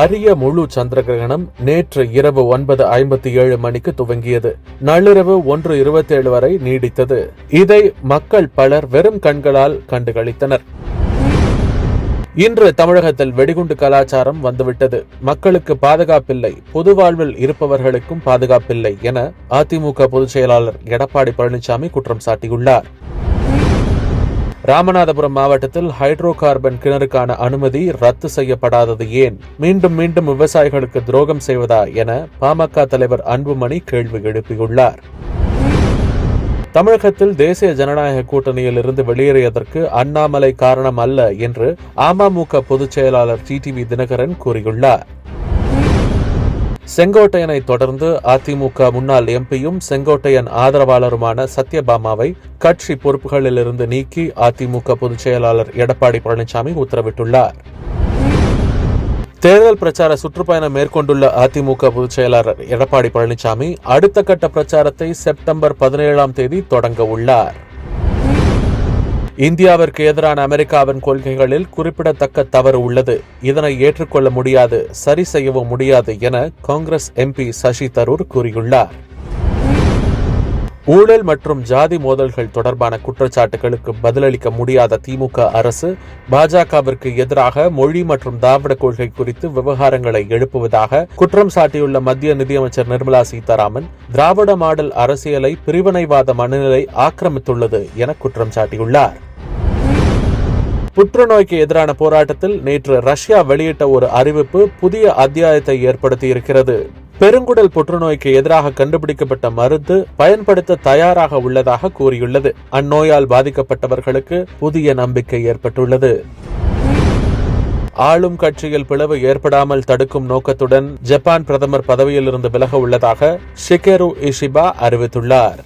அரிய முழு சந்திர கிரகணம் நேற்று இரவு ஒன்பது ஐம்பத்தி ஏழு மணிக்கு துவங்கியது. நள்ளிரவு ஒன்று இருபத்தி ஏழு வரை நீடித்தது. இதை மக்கள் பலர் வெறும் கண்களால் கண்டுகளித்தனர். இன்று தமிழகத்தில் வெடிகுண்டு கலாச்சாரம் வந்துவிட்டது. மக்களுக்கு பாதுகாப்பில்லை. பொது வாழ்வில் இருப்பவர்களுக்கும் பாதுகாப்பில்லை என அதிமுக பொதுச் செயலாளர் எடப்பாடி பழனிசாமி குற்றம் சாட்டியுள்ளார். ராமநாதபுரம் மாவட்டத்தில் ஹைட்ரோ கார்பன் கிணறுக்கான அனுமதி ரத்து செய்யப்படாதது ஏன்? மீண்டும் மீண்டும் விவசாயிகளுக்கு துரோகம் செய்வதா என பாமக தலைவர் அன்புமணி கேள்வி எழுப்பியுள்ளார். தமிழகத்தில் தேசிய ஜனநாயக கூட்டணியில் இருந்து வெளியேறியதற்கு அண்ணாமலை காரணம் அல்ல என்று அமமுக பொதுச் செயலாளர் டிடிவி தினகரன் கூறியுள்ளார். செங்கோட்டையனை தொடர்ந்து அதிமுக முன்னாள் எம்பியும் செங்கோட்டையன் ஆதரவாளருமான சத்யபாமாவை கட்சி பொறுப்புகளிலிருந்து நீக்கி அதிமுக பொதுச் செயலாளர் எடப்பாடி பழனிசாமி உத்தரவிட்டுள்ளார். தேர்தல் பிரச்சார சுற்றுப்பயணம் மேற்கொண்டுள்ள அதிமுக பொதுச் செயலாளர் எடப்பாடி பழனிசாமி அடுத்த கட்ட பிரச்சாரத்தை செப்டம்பர் பதினேழாம் தேதி தொடங்க உள்ளார். இந்தியாவிற்கு எதிரான அமெரிக்காவின் கொள்கைகளில் குறிப்பிடத்தக்க தவறு உள்ளது. இதனை ஏற்றுக்கொள்ள முடியாது சரி செய்யவும் முடியாது என காங்கிரஸ் எம்பி சசி தரூர் கூறியுள்ளார். ஊழல் மற்றும் ஜாதி மோதல்கள் தொடர்பான குற்றச்சாட்டுகளுக்கு பதிலளிக்க முடியாத திமுக அரசு பாஜகவிற்கு எதிராக மொழி மற்றும் திராவிட கொள்கை குறித்து விவகாரங்களை எழுப்புவதாக குற்றம் சாட்டியுள்ள மத்திய நிதியமைச்சர் நிர்மலா சீதாராமன் திராவிட மாடல் அரசியலை பிரிவினைவாத மனநிலை ஆக்கிரமித்துள்ளது என குற்றம் சாட்டியுள்ளார். புற்றுநோய்க்கு எதிரான போராட்டத்தில் நேற்று ரஷ்யா வெளியிட்ட ஒரு அறிவிப்பு புதிய அத்தியாயத்தை ஏற்படுத்தி இருக்கிறது பெருங்குடல் புற்றுநோய்க்கு எதிராக கண்டுபிடிக்கப்பட்ட மருந்து பயன்படுத்த தயாராக உள்ளதாக கூறியுள்ளது. அந்நோயால் பாதிக்கப்பட்டவர்களுக்கு புதிய நம்பிக்கை ஏற்பட்டுள்ளது. ஆளும் கட்சியில் பிளவு ஏற்படாமல் தடுக்கும் நோக்கத்துடன் ஜப்பான் பிரதமர் பதவியிலிருந்து விலக உள்ளதாக ஷிகேரு இஷிபா அறிவித்துள்ளார்.